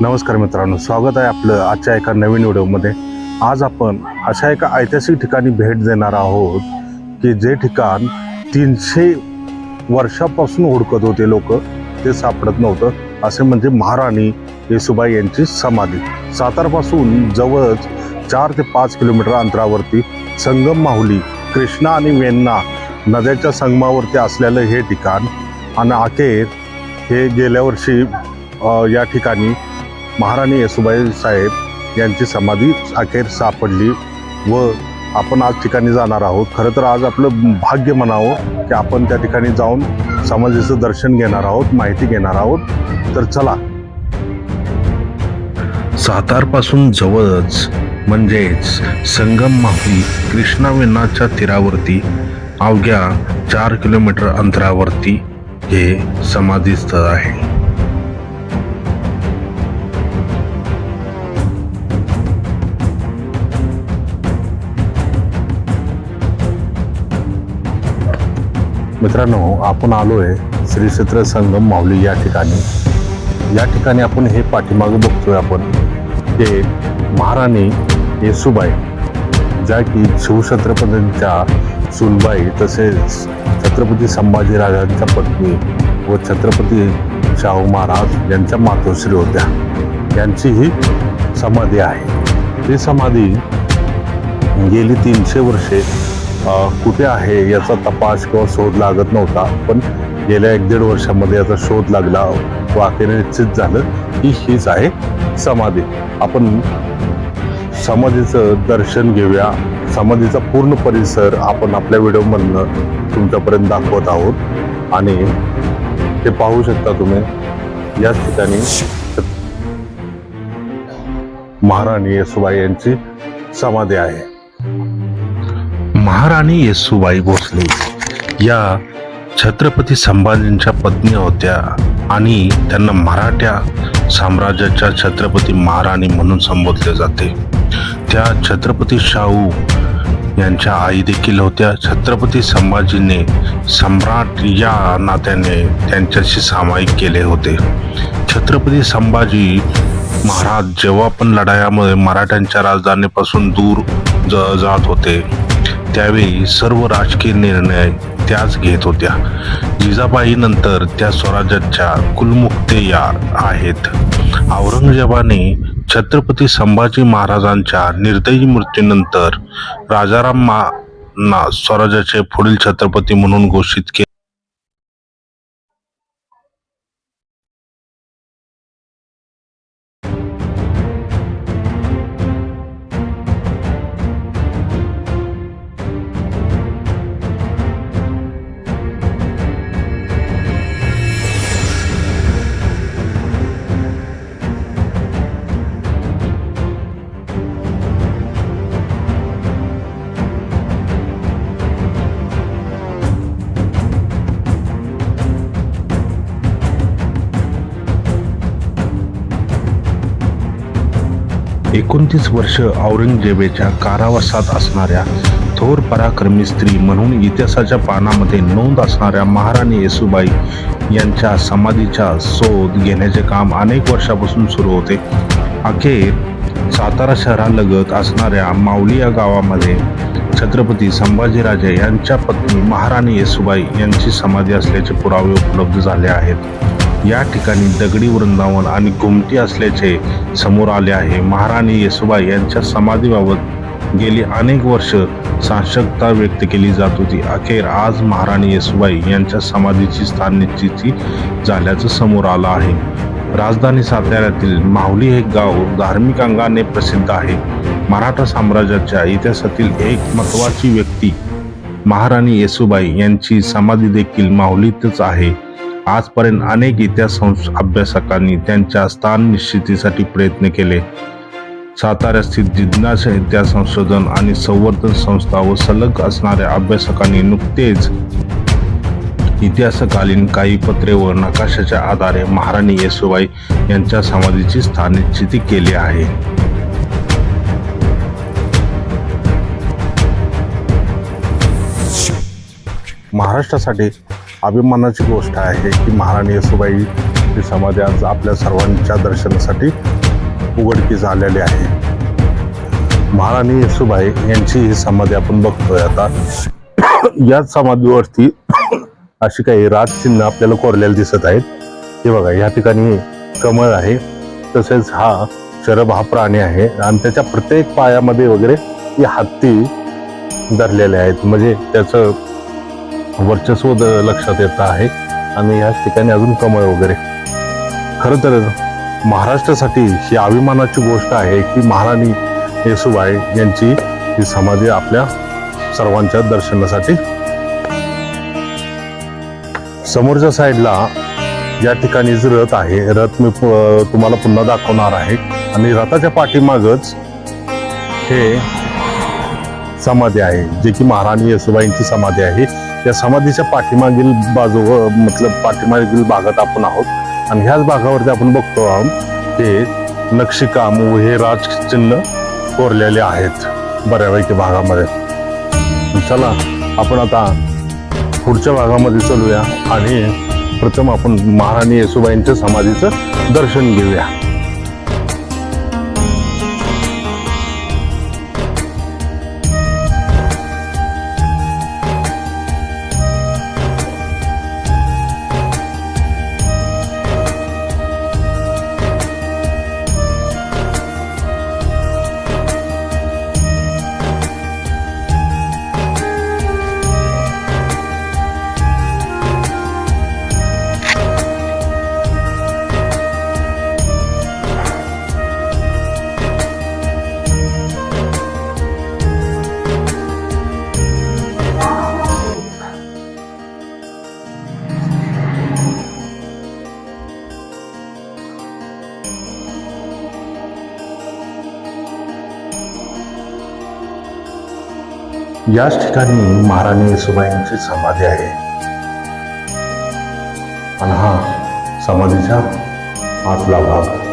नमस्कार मित्रांनो स्वागत आहे आपलं आजच्या एका नवीन व्हिडिओमध्ये. आज आपण अशा एका ऐतिहासिक ठिकाणी भेट देणार आहोत की जे ठिकाण तीनशे वर्षापासून हुडकत होते लोक ते सापडत नव्हतं. असे म्हणजे महाराणी येसुबाई यांची समाधी. सातारपासून जवळच चार ते पाच किलोमीटर अंतरावरती संगम माहुली कृष्णा आणि वेन्ना नद्याच्या संगमावरती असलेलं हे ठिकाण. आणि अखेर हे गेल्या वर्षी या ठिकाणी महाराणी येसुबाई साहेब यांची समाधी अखेर सापडली व आपण आज ठिकाणी जाणार आहोत. खरं तर आज आपलं भाग्य म्हणावं की आपण त्या ठिकाणी जाऊन समाधीचं दर्शन घेणार आहोत माहिती घेणार आहोत. तर चला. सातारपासून जवळच म्हणजेच संगम माहुली कृष्णावेनाच्या तीरावरती अवघ्या चार किलोमीटर अंतरावरती हे समाधी स्थळ आहे. मित्रांनो आपण आलो आहे श्री क्षेत्र संगम माऊली या ठिकाणी. या ठिकाणी आपण हे पाठीमागं बघतोय आपण ते महाराणी येसुबाई ज्या की शिवछत्रपतींच्या सुनबाई तसेच छत्रपती संभाजीराजांच्या पत्नी व छत्रपती शाहू महाराज यांच्या मातोश्री होत्या. यांची ही समाधी आहे. ही समाधी गेली तीनशे वर्षे कुठे आहे याचा तपास किंवा शोध लागत नव्हता. पण गेल्या एक दीड वर्षामध्ये याचा शोध लागला व निश्चित झालं की हीच आहे समाधी. आपण समाधीचं दर्शन घेऊया. समाधीचा पूर्ण परिसर आपण आपल्या व्हिडिओमधनं तुमच्यापर्यंत दाखवत आहोत. आणि ते पाहू शकता तुम्ही याच ठिकाणी महाराणी येसुबाई यांची समाधी आहे. महाराणी येसुबाई भोसले या छत्रपती संभाजींच्या पत्नी होत्या आणि त्यांना मराठ्या साम्राज्याच्या छत्रपती महाराणी म्हणून संबोधले जाते. त्या छत्रपती शाहू यांच्या आई देखील होत्या. छत्रपती संभाजीने सम्राट या नात्याने त्यांच्याशी सामायिक केले होते. छत्रपती संभाजी महाराज जेव्हा पण लढायामध्ये मराठ्यांच्या राजधानीपासून दूर ज जात होते त्यावेळी सर्व राजकीय निर्णय त्याच घेत होत्या. जिजाबाई नंतर त्या स्वराज्याच्या कुलमुक्तेयार आहेत. औरंगजेबाने छत्रपती संभाजी महाराजांच्या निर्दयी मृत्यूनंतर राजाराम मा ना स्वराज्याचे पुढील छत्रपती म्हणून घोषित केले. एकोणतीस वर्ष औरंगजेबाच्या कारावासात असणाऱ्या थोर पराक्रमी स्त्री म्हणून इतिहासाच्या पानामध्ये नोंद असणाऱ्या महाराणी येसुबाई यांच्या समाधीच्या शोध घेण्याचे काम अनेक वर्षापासून सुरू होते. अखेर सातारा शहरालगत असणाऱ्या माऊली या गावामध्ये छत्रपती संभाजीराजे यांच्या पत्नी महाराणी येसुबाई यांची समाधी असल्याचे पुरावे उपलब्ध झाले आहेत. या ठिकाणी दगडी वृंदावन आणि घुमटी असल्याचे समोर आले आहे. महाराणी येसुबाई यांच्या समाधीबाबत गेली अनेक वर्ष साशकता व्यक्त केली जात होती. अखेर आज महाराणी येसुबाई यांच्या समाधीची स्थान निश्चिती झाल्याचं समोर आलं आहे. राजधानी साताऱ्यातील माहुली हे गाव धार्मिक अंगाने प्रसिद्ध आहे. मराठा साम्राज्याच्या इतिहासातील एक महत्वाची व्यक्ती महाराणी येसुबाई यांची समाधी देखील माहुलीतच आहे. आजपर्यंत अनेक इतिहास अभ्यासकांनी त्यांच्या स्थान निश्चितीसाठी प्रयत्न केले. साताऱ्या स्थित जिज्ञासा इतिहास संशोधन आणि संवर्धन संस्था व सलग असणाऱ्या अभ्यासकांनी नुकतेच इतिहासकालीन काही पत्रे व नकाशाच्या आधारे महाराणी येसुबाई यांच्या समाधीची स्थान निश्चिती केली आहे. महाराष्ट्रासाठी अभिमानाची गोष्ट आहे की महाराणी येसुबाई ही समाधी आज आपल्या सर्वांच्या दर्शनासाठी उघडकीस आलेली आहे. महाराणी येसुबाई यांची ही समाधी आपण बघतोय आता. याच समाधीवरती अशी काही राजचिन्ह आपल्याला कोरलेली दिसत आहेत. हे बघा या ठिकाणी कमळ आहे. तसेच हा शरभ हा प्राणी आहे आणि त्याच्या प्रत्येक पायामध्ये वगैरे ही हत्ती धरलेले आहेत. म्हणजे त्याचं वर्चस्व लक्षात येत आहे. आणि याच ठिकाणी अजून कमळ वगैरे. खरं तर महाराष्ट्रासाठी ही अभिमानाची गोष्ट आहे की महाराणी येसुबाई यांची ही समाधी आपल्या सर्वांच्या दर्शनासाठी. समोरच्या साईडला या जे रथ आहे. रथ मी तुम्हाला पुन्हा दाखवणार आहे. आणि रथाच्या पाठीमागच हे समाधी आहे जे की महाराणी येसुबाईंची समाधी आहे. या समाधीच्या पाठीमागील बाजू मतलब पाठीमागील भागात आपण आहोत. आणि ह्याच भागावरती आपण बघतो आहोत हे नक्षीकाम व हे राजचिन्ह कोरलेले आहेत बऱ्यापैकी भागामध्ये. चला आपण आता पुढच्या भागामध्ये चलूया आणि प्रथम आपण महाराणी येसुबाईंच्या समाधीचं दर्शन घेऊया. याच ठिकाणी महाराणी येसुबाईंची समाधी आहे. आणि हा समाधीचा आतला भाग.